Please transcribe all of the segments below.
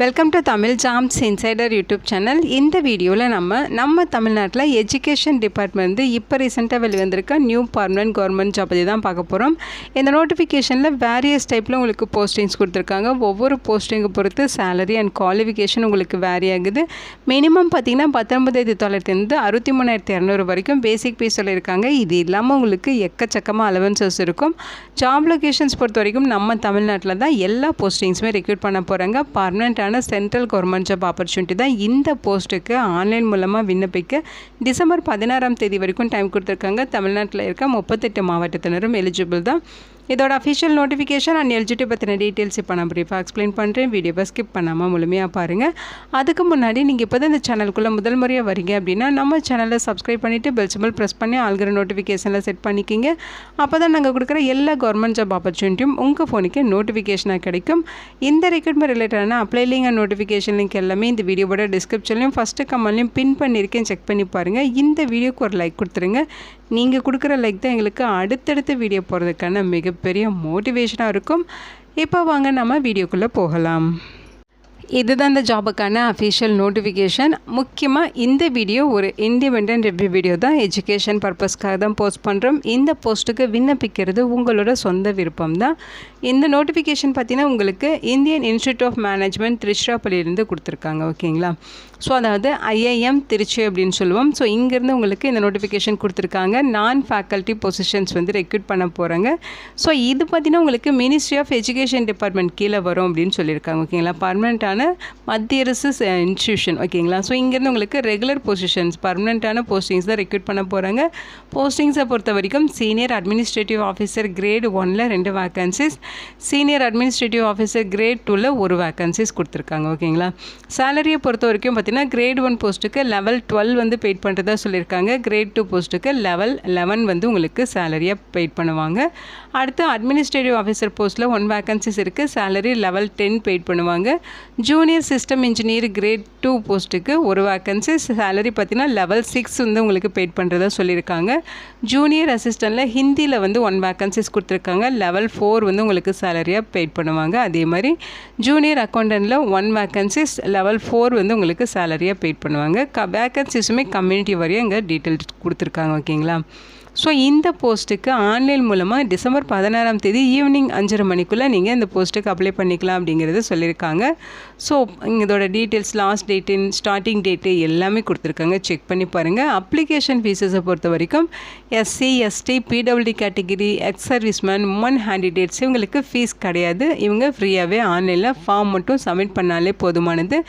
Welcome to Tamil jams insider YouTube channel இந்த வீடியோவில் நம்ம நம்ம தமிழ்நாட்டில் எஜுகேஷன் டிபார்ட்மெண்ட் வந்து இப்போ ரீசெண்டாக வெளிவந்திருக்க நியூ பர்மனன்ட் கவர்மெண்ட் ஜாப் பற்றி தான் பார்க்க போகிறோம் இந்த நோட்டிஃபிகேஷனில் வேரியஸ் டைப்பில் உங்களுக்கு போஸ்டிங்ஸ் கொடுத்துருக்காங்க. ஒவ்வொரு போஸ்டிங்கை பொறுத்து சேலரி அண்ட் குவாலிஃபிகேஷன் உங்களுக்கு வேரி ஆகுது. மினிமம் பார்த்தீங்கன்னா பத்தொன்பதாயிரத்தி தொள்ளாயிரத்தி அறுபத்தி மூணாயிரத்தி இரநூறு வரைக்கும் பேசிக் பே சொல்லியிருக்காங்க. இது இல்லாமல் உங்களுக்கு எக்கச்சக்கமாக அலவன்சஸ் இருக்கும். ஜாப் லொகேஷன்ஸ் பொறுத்த வரைக்கும் நம்ம தமிழ்நாட்டில் தான் எல்லா போஸ்டிங்ஸுமே ரெக்ரூட் பண்ண போகிறாங்க பர்மனெண்ட்டான சென்ட்ரல் கவர்மெண்ட் ஜாப் ஆப்பர்ச்சுனிட்டி தான் இந்த போஸ்ட்டுக்கு ஆன்லைன் மூலமாக விண்ணப்பிக்க டிசம்பர் பதினாறாம் தேதி வரைக்கும் டைம் கொடுத்துருக்காங்க. தமிழ்நாட்டில் இருக்க முப்பத்தெட்டு மாவட்டத்தினரும் எலிஜிபிள் தான். இதோட அஃபிஷியல் நோட்டிஃபிகேஷன் அண்ட் எல்ஜிடி பற்றின டீட்டெயில்ஸ் இப்போ நான் ப்ரீஃபாக எக்ஸ்பிளைன் பண்ணுறேன் வீடியோவை ஸ்கிப் பண்ணாமல் முழுமையாக பாருங்கள் அதுக்கு முன்னாடி நீங்கள் இப்போ தான் இந்த சேனலுக்குள்ளே முதல் முறையாக வரீங்க அப்படின்னா நம்ம சேனலை சப்ஸ்கிரைப் பண்ணிவிட்டு பெல் சிம்பிள் ப்ரெஸ் பண்ணி ஆல்கிற நோட்டிஃபிகேஷனில் செட் பண்ணிக்கிங்க. அப்போ தான் நாங்கள் கொடுக்குற எல்லா கவர்மெண்ட் ஜாப் ஆப்பர்ச்சுனிட்டியும் உங்கள் ஃபோனுக்கு நோட்டிஃபிகேஷனாக கிடைக்கும். இந்த ரெக்ரூட்மெண்ட் ரிலேட்டடான apply link and notification link எல்லாமே இந்த வீடியோவோட டிஸ்கிரிப்ஷன்லையும் ஃபஸ்ட்டு கமெண்ட்லையும் பின் பண்ணியிருக்கேன். செக் பண்ணி பாருங்கள் இந்த வீடியோக்கு ஒரு லைக் கொடுத்துருங்க. நீங்கள் கொடுக்குற லைக் தான் எங்களுக்கு அடுத்தடுத்த வீடியோ போகிறதுக்கான மிகப்பெரிய மோட்டிவேஷனாக இருக்கும். இப்போ வாங்க நம்ம வீடியோக்குள்ளே போகலாம். இதுதான் இந்த ஜாபுக்கான அஃபிஷியல் நோட்டிஃபிகேஷன் முக்கியமாக இந்த வீடியோ ஒரு இண்டிபெண்ட் ரிவ்யூ வீடியோ தான். எஜுகேஷன் பர்பஸ்க்காக தான் போஸ்ட் பண்ணுறோம் இந்த போஸ்ட்டுக்கு விண்ணப்பிக்கிறது உங்களோட சொந்த விருப்பம் தான். இந்த நோட்டிஃபிகேஷன் பார்த்தீங்கன்னா உங்களுக்கு இந்தியன் இன்ஸ்டியூட் ஆஃப் மேனேஜ்மெண்ட் திருச்சிராப்பள்ளியிலேருந்து கொடுத்துருக்காங்க. ஓகேங்களா ஸோ அதாவது ஐஐஎம் திருச்சி அப்படின்னு சொல்லுவோம். ஸோ இங்கேருந்து உங்களுக்கு இந்த நோட்டிஃபிகேஷன் கொடுத்துருக்காங்க. நான் ஃபேக்கல்ட்டி பொசிஷன்ஸ் வந்து ரெக்ரூட் பண்ண போகிறாங்க ஸோ இது பார்த்திங்கன்னா உங்களுக்கு மினிஸ்ட்ரி ஆஃப் எஜுகேஷன் டிபார்ட்மெண்ட் கீழே வரும் அப்படின்னு சொல்லியிருக்காங்க. ஓகேங்களா பர்மனெண்ட்டான மத்திய அரசு இன்ஸ்டியூஷன் ஓகேங்களா ஸோ இங்கேருந்து உங்களுக்கு ரெகுலர் பொசிஷன்ஸ் பர்மனெண்ட்டான போஸ்டிங்ஸ் தான் ரெக்ரூட் பண்ண போகிறாங்க போஸ்டிங்ஸை பொறுத்த வரைக்கும் சீனியர் அட்மினிஸ்ட்ரேட்டிவ் ஆஃபீஸர் கிரேட் ஒனில் ரெண்டு vacancies senior administrative officer grade டூவில் ஒரு வேக்கன்சிஸ் கொடுத்துருக்காங்க. ஓகேங்களா சேலரியை பொறுத்த வரைக்கும் பார்த்தீங்கன்னா கிரேட் ஒன் போஸ்ட்டுக்கு லெவல் டுவெல் வந்து பெய்ட் பண்ணுறதா சொல்லியிருக்காங்க. கிரேட் டூ போஸ்ட்டுக்கு லெவல் லெவன் வந்து உங்களுக்கு சேலரியாக பெய்ட் பண்ணுவாங்க. அடுத்து அட்மினிஸ்ட்ரேட்டிவ் ஆஃபீஸர் போஸ்ட்டில் ஒன் வேக்கன்சிஸ் இருக்குது சேலரி லெவல் டென் பெய்ட் பண்ணுவாங்க. Junior system engineer grade two போஸ்ட்டுக்கு ஒரு வேக்கன்சி சேலரி பார்த்தீங்கன்னா லெவல் சிக்ஸ் வந்து உங்களுக்கு பெய்ட் பண்ணுறதா சொல்லியிருக்காங்க. ஜூனியர் அசிஸ்டண்ட்டில் ஹிந்தியில் வந்து ஒன் வேக்கன்சிஸ் கொடுத்துருக்காங்க. லெவல் ஃபோர் வந்து உங்களுக்கு சேலரியாக பெய்ட் பண்ணுவாங்க. அதே மாதிரி ஜூனியர் அக்கௌண்டண்ட்டில் ஒன் வேக்கன்சிஸ் லெவல் ஃபோர் வந்து உங்களுக்கு சேலரியாக பெய்ட் பண்ணுவாங்க. க வேக்கன்சிஸுமே கம்யூனிட்டி வரையும் இங்கே டீட்டெயில் கொடுத்துருக்காங்க ஓகேங்களா ஸோ இந்த போஸ்ட்டுக்கு ஆன்லைன் மூலமாக டிசம்பர் பதினாறாம் தேதி ஈவினிங் அஞ்சரை மணிக்குள்ளே நீங்கள் இந்த போஸ்ட்டுக்கு அப்ளை பண்ணிக்கலாம் அப்படிங்கிறத சொல்லியிருக்காங்க. ஸோ இதோட டீட்டெயில்ஸ் லாஸ்ட் டேட்டின் ஸ்டார்டிங் டேட்டு எல்லாமே கொடுத்துருக்காங்க. செக் பண்ணி பாருங்கள் அப்ளிகேஷன் ஃபீஸஸை பொறுத்த வரைக்கும் SC ST PWD category ex serviceman woman candidates இவங்களுக்கு ஃபீஸ் கிடையாது. இவங்க ஃப்ரீயாகவே ஆன்லைனில் ஃபார்ம் மட்டும் சப்மிட் பண்ணாலே போதுமானது.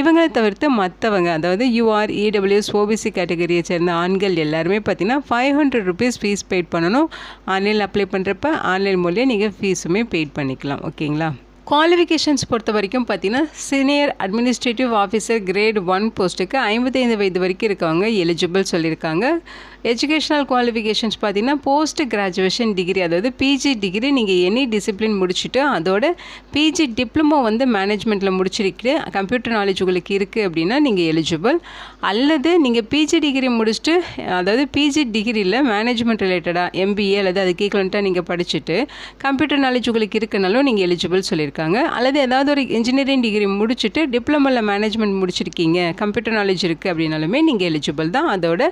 இவங்களை தவிர்த்து மற்றவங்க அதாவது யூஆர் இடபிள்யூஎஸ் ஓபிசி கேட்டகரியை சேர்ந்த ஆண்கள் எல்லாருமே பார்த்தீங்கன்னா five hundred rupees fee paid பண்ணணும். ஆன்லைனில் அப்ளை பண்ணுறப்ப ஆன்லைன் மூலியம் நீங்கள் ஃபீஸுமே பெய்ட் பண்ணிக்கலாம். ஓகேங்களா? குவாலிஃபிகேஷன்ஸ் பொறுத்த வரைக்கும் பார்த்தீங்கன்னா senior administrative officer grade one போஸ்ட்டுக்கு ஐம்பத்தைந்து வயது வரைக்கும் இருக்கவங்க எலிஜிபிள் சொல்லியிருக்காங்க. எஜுகேஷனல் குவாலிஃபிகேஷன்ஸ் பார்த்தீங்கன்னா போஸ்ட் கிராஜுவேஷன் டிகிரி அதாவது பிஜி டிகிரி நீங்கள் எனி டிசிப்ளின் முடிச்சுட்டு அதோட பிஜி டிப்ளமோ வந்து மேனேஜ்மெண்ட்டில் முடிச்சிருக்கு. கம்ப்யூட்டர் நாலேஜ் உங்களுக்கு இருக்குது அப்படின்னா நீங்கள் எலிஜிபிள் அல்லது நீங்கள் பிஜி டிகிரி முடிச்சுட்டு அதாவது பிஜி டிகிரியில் மேனேஜ்மெண்ட் ரிலேட்டடாக எம்பிஏ அல்லது அதுக்கு ஈக்குவலண்ட்டாக நீங்கள் படிச்சுட்டு கம்ப்யூட்டர் நாலேஜ் உங்களுக்கு இருக்குனாலும் நீங்கள் எலிஜிபிள் சொல்லியிருக்காங்க. அல்லது ஏதாவது ஒரு இன்ஜினியரிங் டிகிரி முடிச்சுட்டு டிப்ளமோவில் மேனேஜ்மெண்ட் முடிச்சிருக்கீங்க கம்ப்யூட்டர் நாலேஜ் இருக்குது அப்படின்னாலுமே நீங்கள் எலிஜிபிள் தான். அதோட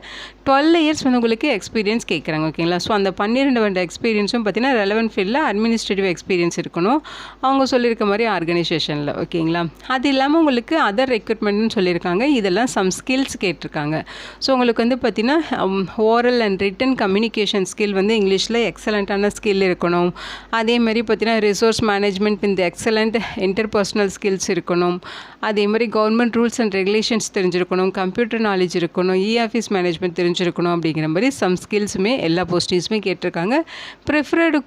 டுவெல் இயர்ஸ் வந்து உங்களுக்கு எக்ஸ்பீரியன்ஸ் கேட்குறாங்க ஓகேங்களா ஸோ அந்த பன்னிரெண்டு வருட எக்ஸ்பீரியன்ஸும் பார்த்தீங்கன்னா ரெலவென்ட் ஃபீல்டில் அட்மினிஸ்ட்ரேட்டிவ் எக்ஸ்பீரியன்ஸ் இருக்கணும். அவங்க சொல்லியிருக்க மாதிரி ஆர்கனைசேஷனில் ஓகேங்களா அது இல்லாமல் உங்களுக்கு அதர் ரெக்ரூட்மெண்ட்னு சொல்லியிருக்காங்க. இதெல்லாம் சம் ஸ்கில்ஸ் கேட்டிருக்காங்க. ஸோ உங்களுக்கு வந்து பார்த்திங்கன்னா oral and written communication skill வந்து இங்கிலீஷில் எக்ஸலண்ட்டான ஸ்கில் இருக்கணும். அதே மாதிரி ரிசோர்ஸ் மேனேஜ்மெண்ட் இந்த எக்ஸலண்ட் இன்டர்பர்சனல் ஸ்கில்ஸ் இருக்கணும். அதே மாதிரி கவர்மெண்ட் ரூல்ஸ் அண்ட் ரெகுலேஷன்ஸ் தெரிஞ்சிருக்கணும். கம்ப்யூட்டர் நாலேஜ் இருக்கணும். இ ஆஃபீஸ் மேனேஜ்மெண்ட் தெரிஞ்சிருக்கணும். அப்படிங்கிற மாதிரி சம் ஸ்கில்ஸுமே எல்லா போஸ்டிங்ஸுமே கேட்டிருக்காங்க. ப்ரிஃபர்டு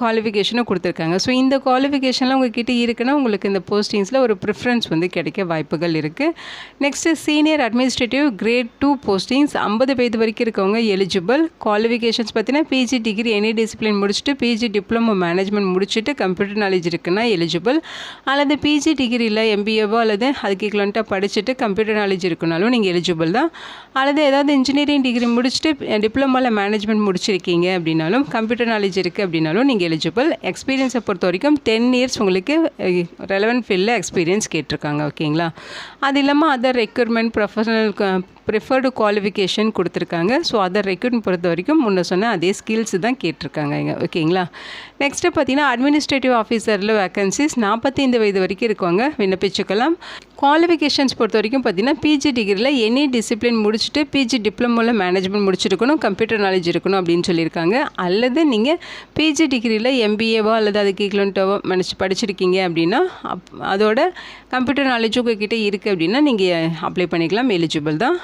குவாலிஃபிகேஷனும் கொடுத்துருக்காங்க. ஸோ இந்த குவாலிஃபிகேஷனில் உங்ககிட்ட இருக்குன்னா உங்களுக்கு இந்த போஸ்டிங்ஸில் ஒரு ப்ரிஃபரன்ஸ் வந்து கிடைக்க வாய்ப்புகள் இருக்குது next senior administrative grade two postings ஐம்பது வயது வரைக்கும் இருக்கவங்க எலிஜிபிள் குவாலிஃபிகேஷன்ஸ் பார்த்தீங்கன்னா பிஜி டிகிரி எனி டிசிப்ளின் முடிச்சுட்டு பிஜி டிப்ளமோ மேனேஜ்மெண்ட் முடிச்சுட்டு கம்ப்யூட்டர் நாலேஜ் இருக்குன்னா எலிஜிபிள் அல்லது பிஜி டிகிரியில் எம்பிஏவோ அல்லது அதுக்கு ஈக்குவலண்ட்டாக படிச்சுட்டு கம்ப்யூட்டர் நாலேஜ் இருக்குனாலும் நீங்கள் எலிஜிபிள் தான். அல்லது ஏதாவது இன்ஜினியரிங் டிகிரி முடிச்சு முடிச்சுட்டு டிப்ளமாவில் மேனேஜ்மெண்ட் முடிச்சிருக்கீங்க அப்படின்னாலும் கம்ப்யூட்டர் நாலேஜ் இருக்குது அப்படின்னாலும் நீங்கள் எலிஜிபிள் எக்ஸ்பீரியன்ஸை பொறுத்த வரைக்கும் டென் இயர்ஸ் உங்களுக்கு ரெலவெண்ட் ஃபீல்டில் எக்ஸ்பீரியன்ஸ் கேட்டிருக்காங்க ஓகேங்களா? அது இல்லாமல் other requirement professional preferred qualification கொடுத்துருக்காங்க. ஸோ அதர் ரெக்யூர்மெண்ட் பொறுத்த வரைக்கும் முன்ன சொன்ன அதே ஸ்கில்ஸ் தான் கேட்டிருக்காங்க இங்கே ஓகேங்களா? நெக்ஸ்ட்டு பார்த்தீங்கன்னா அட்மினிஸ்ட்ரேட்டிவ் ஆஃபீஸரில் வேக்கன்சிஸ் நாற்பத்தைந்து வயது வரைக்கும் இருக்கவங்க. விண்ணப்பிச்சுக்கலாம். குவாலிஃபிகேஷன்ஸ் பொறுத்த வரைக்கும் பார்த்தீங்கன்னா பிஜி டிகிரியில் எனி டிசிப்ளின் முடிச்சுட்டு பிஜி டிப்ளமோவில் மேனேஜ்மெண்ட் முடிச்சிருக்கணும் கம்ப்யூட்டர் நாலேஜ் இருக்கணும் அப்படின்னு சொல்லியிருக்காங்க. அல்லது நீங்கள் பிஜி டிகிரியில் எம்பிஏவோ அல்லது அதுக்கு ஈக்குவலண்ட்டோவோ மனசு படிச்சிருக்கீங்க அப்படின்னா அப் அதோட கம்ப்யூட்டர் நாலேஜ் உங்ககிட்ட இருக்குது அப்படின்னா நீங்கள் அப்ளை பண்ணிக்கலாம். எலிஜிபிள் தான்.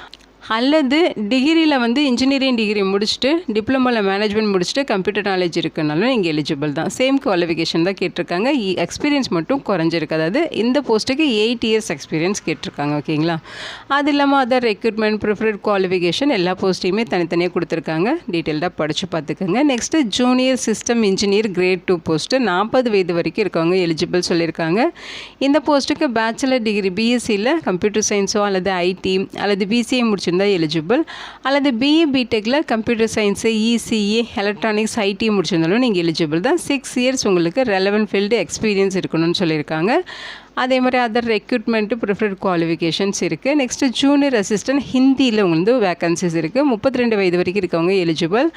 அல்லது டிகிரியில் வந்து இன்ஜினியரிங் டிகிரி முடிச்சுட்டு டிப்ளமோவில் மேனேஜ்மெண்ட் முடிச்சுட்டு கம்ப்யூட்டர் நாலேஜ் இருக்குனாலும் நீங்கள் எலிஜிபிள் தான். சேம் குவாலிஃபிகேஷன் தான் கேட்டிருக்காங்க. E, எக்ஸ்பீரியன்ஸ் மட்டும் குறைஞ்சிருக்கு. அதாவது இந்த போஸ்ட்டுக்கு எயிட் இயர்ஸ் எக்ஸ்பீரியன்ஸ் கேட்டிருக்காங்க ஓகேங்களா அது இல்லாமல் அதர் ரெக்ரூட்மெண்ட் ப்ரிஃபர்ட் குவாலிஃபிகேஷன் எல்லா போஸ்ட்டையுமே தனித்தனியாக கொடுத்துருக்காங்க. டீட்டெயில்டாக படித்து பார்த்துக்கோங்க. Next junior system engineer grade two post நாற்பது வயது வரைக்கும் இருக்கவங்க எலிஜிபிள் சொல்லியிருக்காங்க. இந்த போஸ்ட்டுக்கு பேச்சுலர் டிகிரி பிஎஸ்சியில் கம்ப்யூட்டர் சயின்ஸோ அல்லது ஐடி அல்லது பிசிஏ முடிச்சு இருந்தால் எலிஜிபிள் அல்லது BA பிடெக்கில் computer science ECA electronics IT முடிச்சிருந்தாலும் நீங்கள் எலிஜிபிள் தான். சிக்ஸ் இயர்ஸ் உங்களுக்கு ரெலவெண்ட் ஃபீல்டு எக்ஸ்பீரியன்ஸ் இருக்கணும்னு சொல்லியிருக்காங்க. அதே மாதிரி அதர் ரெக்ரூட்மெண்ட்டு ப்ரிஃபர்ட் குவாலிஃபிகேஷன்ஸ் இருக்குது நெக்ஸ்ட்டு ஜூனியர் அசிஸ்டன்ட் ஹிந்தியில் வந்து வேக்கன்சிஸ் இருக்குது முப்பத்தி ரெண்டு வயது வரைக்கும் இருக்கவங்க எலிஜிபிள்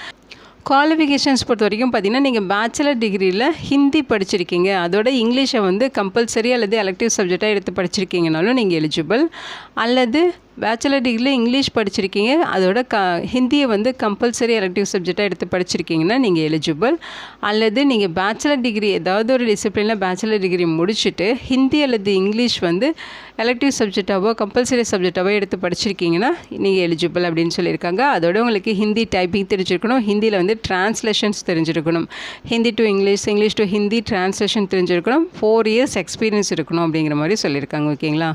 குவாலிஃபிகேஷன்ஸ் பொறுத்த வரைக்கும் பார்த்தீங்கன்னா நீங்கள் பேச்சுலர் டிகிரியில் ஹிந்தி படிச்சிருக்கீங்க. அதோட இங்கிலீஷை வந்து கம்பல்சரி அல்லது எலக்டிவ் சப்ஜெக்டாக எடுத்து படிச்சிருக்கீங்கனாலும் நீங்கள் எலிஜிபிள் அல்லது பேச்சுலர் டிகிரியில் இங்கிலீஷ் படிச்சிருக்கீங்க. அதோட க ஹிந்தியை வந்து கம்பல்சரி எலக்டிவ் சப்ஜெக்டாக எடுத்து படிச்சிருக்கீங்கன்னா நீங்கள் எலிஜிபிள் அல்லது நீங்கள் பேச்சுலர் டிகிரி ஏதாவது ஒரு டிசிப்ளினில் பேச்சுலர் டிகிரி முடிச்சுட்டு ஹிந்தி அல்லது இங்கிலீஷ் வந்து எலக்டிவ் சப்ஜெக்டாவோ கம்பல்சரி சப்ஜெக்டாவோ எடுத்து படிச்சிருக்கீங்கன்னா நீங்கள் எலிஜிபிள் அப்படின்னு சொல்லியிருக்காங்க. அதோட உங்களுக்கு ஹிந்தி டைப்பிங் தெரிஞ்சிருக்கணும். ஹிந்தியில் வந்து டிரான்ஸ்லேஷன்ஸ் தெரிஞ்சிருக்கணும். Hindi to English English to Hindi translation தெரிஞ்சிருக்கணும். ஃபோர் இயர்ஸ் எக்ஸ்பீரியன்ஸ் இருக்கணும் அப்படிங்கிற மாதிரி சொல்லியிருக்காங்க ஓகேங்களா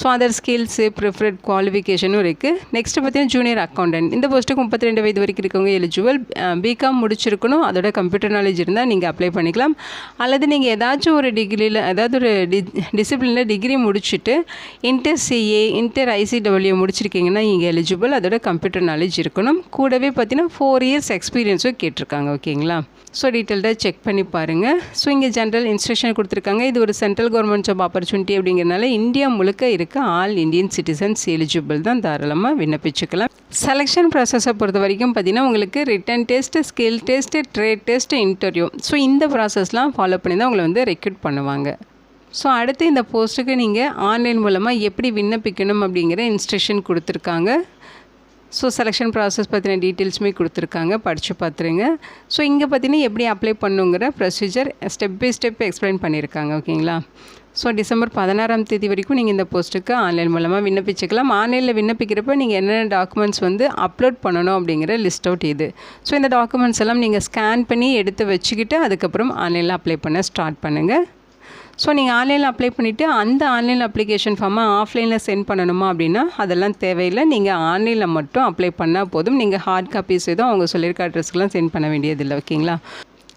ஸோ அதர் ஸ்கில்ஸு ப்ரிஃபரட் குவாலிஃபிகேஷனும் இருக்குது நெக்ஸ்ட்டு பார்த்தீங்கன்னா ஜூனியர் அக்கௌண்டன்ட் இந்த போஸ்ட்டுக்கு முப்பத்தி ரெண்டு வயது வரைக்கும் இருக்கவங்க எலிஜிபிள் பிகாம் முடிச்சிருக்கணும். அதோட கம்ப்யூட்டர் நாலேஜ் இருந்தால் நீங்கள் அப்ளை பண்ணிக்கலாம். அல்லது நீங்கள் ஏதாச்சும் ஒரு டிகிரியில் ஏதாவது ஒரு டி டிசிப்ளினில் டிகிரி முடிச்சுட்டு இன்டர் சிஏ இன்டர் ஐசிடபிள்யூ முடிச்சிருக்கீங்கன்னா நீங்கள் எலிஜிபிள் அதோட கம்ப்யூட்டர் நாலேஜ் இருக்கணும். கூடவே பார்த்தீங்கன்னா ஃபோர் இயர்ஸ் எக்ஸ்பீரியன்ஸும் கேட்டிருக்காங்க. ஓகேங்களா? ஸோ டீட்டெயில்டாக செக் பண்ணி பாருங்கள் ஸோ இங்கே ஜென்ரல் இன்ஸ்ட்ரக்ஷன் கொடுத்துருக்காங்க. இது ஒரு சென்ட்ரல் கவர்மெண்ட் ஜாப் ஆப்பர்ச்சுனிட்டி அப்படிங்கிறனால இந்தியா முழுக்க இருக்க ஆல் இந்தியன் சிட்டிசன்ஸ் எலிஜிபிள் தான் தாராளமாக விண்ணப்பிச்சுக்கலாம். செலெக்ஷன் ப்ராசஸை பொறுத்த வரைக்கும் பார்த்தீங்கன்னா உங்களுக்கு written test skill test trade test interview so இந்த ப்ராசஸ்லாம் ஃபாலோ பண்ணி தான் உங்களை வந்து ரெக்ரூட் பண்ணுவாங்க. ஸோ அடுத்து இந்த போஸ்ட்டுக்கு நீங்கள் ஆன்லைன் மூலமாக எப்படி விண்ணப்பிக்கணும் அப்படிங்கிற இன்ஸ்ட்ரக்ஷன் கொடுத்துருக்காங்க. ஸோ செலெக்ஷன் ப்ராசஸ் பற்றின டீட்டெயில்ஸுமே கொடுத்துருக்காங்க. படித்து பார்த்துருங்க. ஸோ இங்கே பார்த்தீங்கன்னா எப்படி அப்ளை பண்ணுங்கிற procedure step by step explain பண்ணியிருக்காங்க. ஓகேங்களா ஸோ டிசம்பர் பதினாறாம் தேதி வரைக்கும் நீங்கள் இந்த போஸ்ட்டுக்கு ஆன்லைன் மூலமாக விண்ணப்பிச்சுக்கலாம். ஆன்லைனில் விண்ணப்பிக்கிறப்ப நீங்கள் என்னென்ன டாக்குமெண்ட்ஸ் வந்து அப்லோட் பண்ணணும் அப்படிங்கிற லிஸ்ட் அவுட் இது. ஸோ இந்த டாக்குமெண்ட்ஸ் எல்லாம் நீங்கள் ஸ்கேன் பண்ணி எடுத்து வச்சுக்கிட்டு அதுக்கப்புறம் ஆன்லைனில் அப்ளை பண்ண ஸ்டார்ட் பண்ணுங்கள் ஸோ நீங்கள் ஆன்லைனில் அப்ளை பண்ணிவிட்டு அந்த ஆன்லைன் அப்ளிகேஷன் ஃபார்மை ஆஃப்லைனில் சென்ட் பண்ணணுமா அப்படின்னா அதெல்லாம் தேவையில்லை. நீங்கள் ஆன்லைனில் மட்டும் அப்ளை பண்ணால் போதும். நீங்கள் ஹார்ட் காப்பீஸ் எதுவும் அவங்க சொல்லியிருக்க அட்ரஸ்க்கெலாம் சென்ட் பண்ண வேண்டியதில்லை. ஓகேங்களா